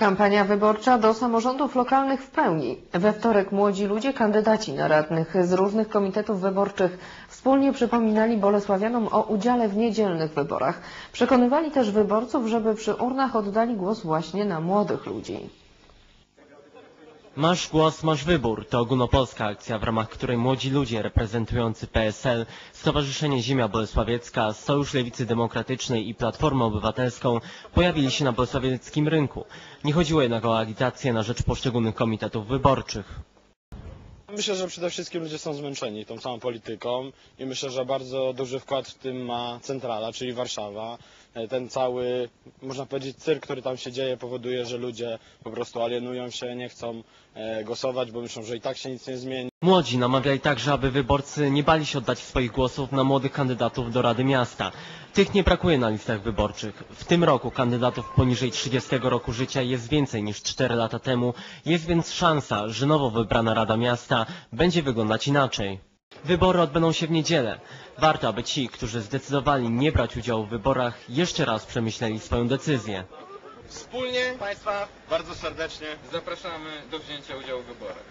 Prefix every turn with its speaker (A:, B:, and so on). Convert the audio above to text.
A: Kampania wyborcza do samorządów lokalnych w pełni. We wtorek młodzi ludzie, kandydaci na radnych z różnych komitetów wyborczych wspólnie przypominali Bolesławianom o udziale w niedzielnych wyborach. Przekonywali też wyborców, żeby przy urnach oddali głos właśnie na młodych ludzi.
B: Masz głos, masz wybór to ogólnopolska akcja, w ramach której młodzi ludzie reprezentujący PSL, Stowarzyszenie Ziemia Bolesławiecka, Sojusz Lewicy Demokratycznej i Platformę Obywatelską pojawili się na bolesławieckim rynku. Nie chodziło jednak o agitację na rzecz poszczególnych komitetów wyborczych.
C: Myślę, że przede wszystkim ludzie są zmęczeni tą całą polityką i myślę, że bardzo duży wkład w tym ma centrala, czyli Warszawa. E, Ten cały, można powiedzieć, cyrk, który tam się dzieje, powoduje, że ludzie po prostu alienują się, nie chcą e, głosować, bo myślą, że i tak się nic nie zmieni.
B: Młodzi namawiali także, aby wyborcy nie bali się oddać swoich głosów na młodych kandydatów do Rady Miasta. Tych nie brakuje na listach wyborczych. W tym roku kandydatów poniżej 30 roku życia jest więcej niż 4 lata temu. Jest więc szansa, że nowo wybrana Rada Miasta będzie wyglądać inaczej. Wybory odbędą się w niedzielę. Warto, aby ci, którzy zdecydowali nie brać udziału w wyborach, jeszcze raz przemyśleli swoją decyzję.
D: Wspólnie Państwa bardzo serdecznie zapraszamy do wzięcia udziału w wyborach.